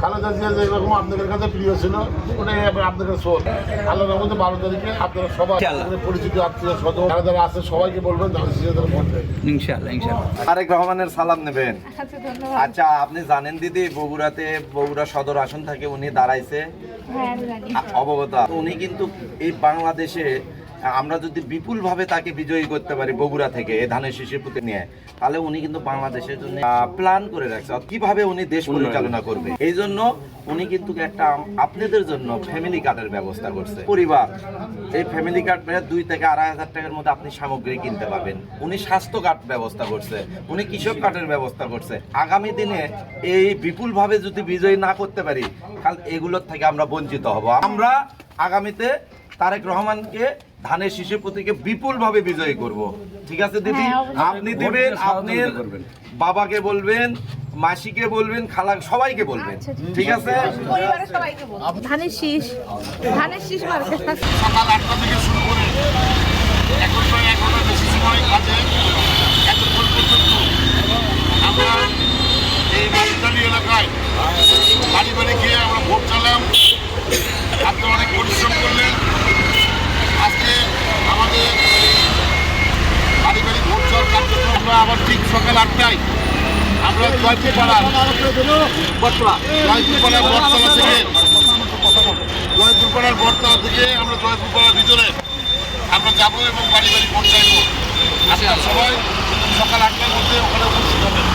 খালেদা জিয়া যে এরকম আপনাদের কাছে প্রিয় ছিল ওটাই এবার আপনাদের আল্লাহর মধ্যে বারো তারিখে আপনারা সবাই। পরিচিত আত্মীয় স্বজন যারা যারা আছে সবাইকে বলবেন তাদের সিরিয়াদের ভোট দেবেন ইনশাআল্লাহ ইনশাআল্লাহ। তারেক রহমানের সালাম নেবেন। আচ্ছা আচ্ছা আপনি জানেন দিদি বগুড়াতে বগুড়া সদর আসন থেকে উনি দাঁড়াইছে। হ্যাঁ অবগত। উনি কিন্তু এই বাংলাদেশে আমরা যদি বিপুল ভাবে তাকে বিজয়ী করতে পারি বগুড়া থেকে ধানের শিশির পুঁতে নিয়ে তাহলে উনি কিন্তু বাংলাদেশের জন্য প্ল্যান করে রাখছে। কীভাবে উনি দেশ পরিচালনা করবে? এই জন্য উনি কিন্তু একটা আপনাদের জন্য ফ্যামিলি কার্ডের ব্যবস্থা করছে। পরিবার এই ফ্যামিলি কার্ড দুই থেকে আড়াই হাজার টাকার মধ্যে আপনি সামগ্রী কিনতে পারবেন উনি স্বাস্থ্য কার্ড ব্যবস্থা করছে উনি কৃষক কার্ডের ব্যবস্থা করছে। আগামী দিনে এই বিপুলভাবে যদি বিজয়ী না করতে পারি কাল এগুলোর থেকে আমরা বঞ্চিত হব। আমরা আগামীতে তারেক রহমানকে ধানের শিশু প্রতীকে বিপুল ভাবে বিজয়ী করব। ঠিক আছে দিদি? হ্যাঁ, আপনি দেবেন আপনি বাবাকে বলবেন মাসিকে বলবেন খালা সবাইকে বলবেন। আচ্ছা, ঠিক আছে। পরিবারের সবাইকে বলব ধানের শীষ। ধানের শীষ সকাল আটটা থেকে শুরু করে এখন প্রায় এক বেশি সময় কাজে এতক্ষণ পর্যন্ত আমরা এই রাজধানী এলাকায় বাড়ি বাড়ি গিয়ে আমরা ভোট চালাম। আপনারা অনেক পরিশ্রম করলেন আজকে আমাদের এই বাড়ি বাড়ি ভোট চাল কার্যক্রম আমরা আবার ঠিক সকাল আটটায়। আমরা জয়পুরপাড়ার বটতলা। জয়পুরপাড়ার বটতলা থেকে। জয়পুরপাড়ার বটতলা থেকে আমরা জয়পুরপাড়ার ভিতরে আমরা যাব এবং বাড়ি বাড়ি পৌঁছাইব আপনার সবাই সকাল আটটার মধ্যে ওখানে উপস্থিত হবেন।